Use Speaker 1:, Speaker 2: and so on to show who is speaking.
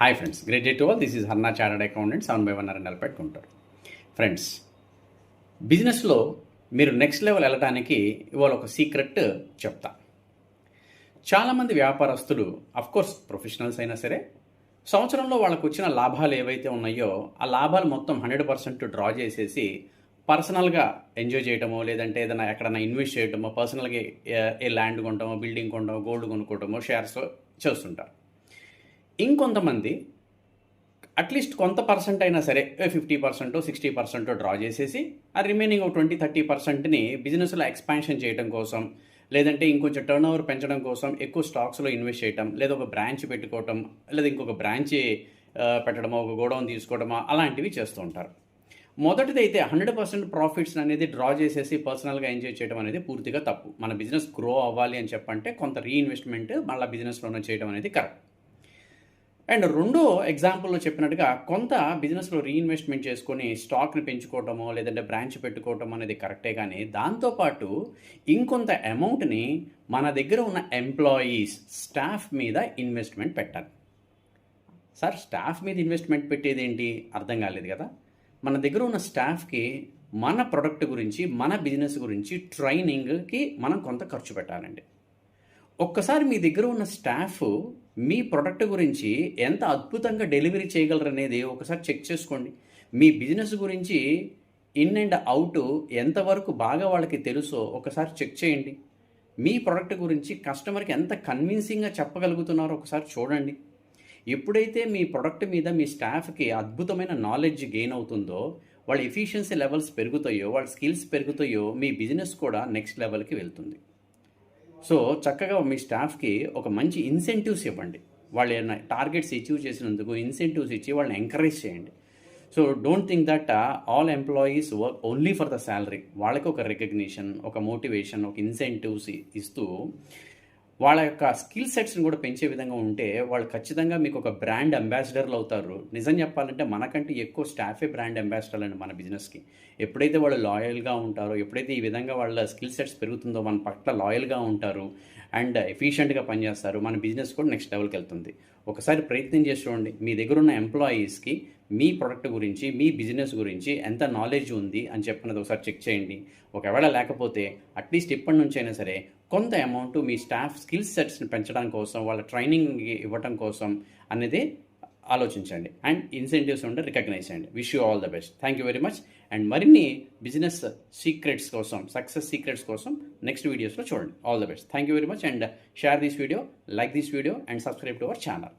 Speaker 1: Hi friends great day to all this is Harna chartered accountant seven by one అరెండల్ పెట్టుకుంటారు. Friends బిజినెస్లో మీరు next level వెళ్ళడానికి ఇవాళ ఒక సీక్రెట్ చెప్తా. చాలామంది వ్యాపారస్తులు కోర్స్ ప్రొఫెషనల్స్ అయినా సరే సంవత్సరంలో వాళ్ళకు వచ్చిన లాభాలు ఏవైతే ఉన్నాయో ఆ లాభాలు మొత్తం హండ్రెడ్ పర్సెంట్ డ్రా చేసేసి పర్సనల్గా ఎంజాయ్ చేయటమో లేదంటే ఏదైనా ఎక్కడైనా ఇన్వెస్ట్ చేయటమో పర్సనల్గా ఏ- ఏ ల్యాండ్ కొనటమో బిల్డింగ్ కొనటమో గోల్డ్ కొనుక్కోవటమో షేర్స్ చేస్తుంటారు. ఇంకొంతమంది అట్లీస్ట్ కొంత పర్సెంట్ అయినా సరే fifty percent sixty percent draw చేసేసి ఆ రిమైనింగ్ ఒక ట్వంటీ థర్టీ పర్సెంట్ని బిజినెస్లో ఎక్స్పాన్షన్ చేయడం కోసం లేదంటే ఇంకొంచెం టర్న్ ఓవర్ పెంచడం కోసం ఎక్కువ స్టాక్స్లో ఇన్వెస్ట్ చేయటం లేదా ఒక బ్రాంచ్ పెట్టుకోవటం లేదా ఇంకొక బ్రాంచ్ పెట్టడమో ఒక గోడౌన్ తీసుకోవడమో అలాంటివి చేస్తూ ఉంటారు. మొదటిది అయితే హండ్రెడ్ పర్సెంట్ ప్రాఫిట్స్ అనేది డ్రా చేసేసి పర్సనల్గా ఎంజాయ్ చేయడం అనేది పూర్తిగా తప్పు. మన బిజినెస్ గ్రో అవ్వాలి అని చెప్పంటే కొంత రీఇన్వెస్ట్మెంట్ మళ్ళీ బిజినెస్లోనే చేయడం అనేది కరెక్ట్ అండ్ రెండో ఎగ్జాంపుల్లో చెప్పినట్టుగా కొంత బిజినెస్లో రీఇన్వెస్ట్మెంట్ చేసుకొని స్టాక్ని పెంచుకోవటమో లేదంటే బ్రాంచ్ పెట్టుకోవటం అనేది కరెక్టే కానీ దాంతోపాటు ఇంకొంత అమౌంట్ని మన దగ్గర ఉన్న ఎంప్లాయీస్ స్టాఫ్ మీద ఇన్వెస్ట్మెంట్ పెట్టాలి. సార్ స్టాఫ్ మీద ఇన్వెస్ట్మెంట్ పెట్టేది ఏంటి? అర్థం కాలేదు కదా? మన దగ్గర ఉన్న స్టాఫ్కి మన ప్రొడక్ట్ గురించి మన బిజినెస్ గురించి ట్రైనింగ్కి మనం కొంత ఖర్చు పెట్టాలండి. ఒక్కసారి మీ దగ్గర ఉన్న స్టాఫ్ మీ ప్రొడక్ట్ గురించి ఎంత అద్భుతంగా డెలివరీ చేయగలరనేది ఒకసారి చెక్ చేసుకోండి. మీ బిజినెస్ గురించి ఇన్ అండ్ అవుట్ ఎంతవరకు బాగా వాళ్ళకి తెలుసో ఒకసారి చెక్ చేయండి. మీ ప్రొడక్ట్ గురించి కస్టమర్కి ఎంత కన్విన్సింగ్గా చెప్పగలుగుతున్నారో ఒకసారి చూడండి. ఎప్పుడైతే మీ ప్రొడక్ట్ మీద మీ స్టాఫ్కి అద్భుతమైన నాలెడ్జ్ గెయిన్ అవుతుందో వాళ్ళ ఎఫిషియన్సీ లెవెల్స్ పెరుగుతాయో వాళ్ళ స్కిల్స్ పెరుగుతాయో మీ బిజినెస్ కూడా నెక్స్ట్ లెవెల్కి వెళ్తుంది. సో చక్కగా మీ స్టాఫ్కి ఒక మంచి ఇన్సెంటివ్స్ ఇవ్వండి. వాళ్ళు ఏమైనా టార్గెట్స్ అచీవ్ చేసినందుకు ఇన్సెంటివ్స్ ఇచ్చి వాళ్ళని ఎంకరేజ్ చేయండి. So don't think that all employees work only for the salary వాళ్ళకి ఒక రికగ్నిషన్ ఒక మోటివేషన్ ఒక ఇన్సెంటివ్స్ ఇస్తూ వాళ్ళ యొక్క స్కిల్ సెట్స్ని కూడా పెంచే విధంగా ఉంటే వాళ్ళు ఖచ్చితంగా మీకు ఒక బ్రాండ్ అంబాసిడర్లు అవుతారు. నిజం చెప్పాలంటే మనకంటే ఎక్కువ స్టాఫే బ్రాండ్ అంబాసిడర్లు అండి మన బిజినెస్కి ఎప్పుడైతే వాళ్ళు లాయల్గా ఉంటారో ఎప్పుడైతే ఈ విధంగా వాళ్ళ స్కిల్ సెట్స్ పెరుగుతుందో మన పట్ల లాయల్గా ఉంటారు అండ్ ఎఫిషియెంట్గా పనిచేస్తారు మన బిజినెస్ కూడా నెక్స్ట్ లెవెల్కి వెళ్తుంది. ఒకసారి ప్రయత్నం చేసి చూడండి. మీ దగ్గర ఉన్న ఎంప్లాయీస్కి మీ ప్రొడక్ట్ గురించి మీ బిజినెస్ గురించి ఎంత నాలెడ్జ్ ఉంది అని చెప్పినది ఒకసారి చెక్ చేయండి. ఒకవేళ లేకపోతే అట్లీస్ట్ ఇప్పటి నుంచి అయినా సరే కొంత అమౌంట్ మీ స్టాఫ్ స్కిల్ సెట్స్ని పెంచడం కోసం వాళ్ళ ట్రైనింగ్ ఇవ్వడం కోసం అనేది ఆలోచించండి. అండ్ ఇన్సెంటివ్స్ ఉంటే రికగ్నైజ్ చేయండి. Wish you all the best thank you very much and మరిన్ని బిజినెస్ సీక్రెట్స్ కోసం సక్సెస్ సీక్రెట్స్ కోసం నెక్స్ట్ వీడియోస్లో చూడండి. All the best thank you very much and share this video like this video and subscribe to our channel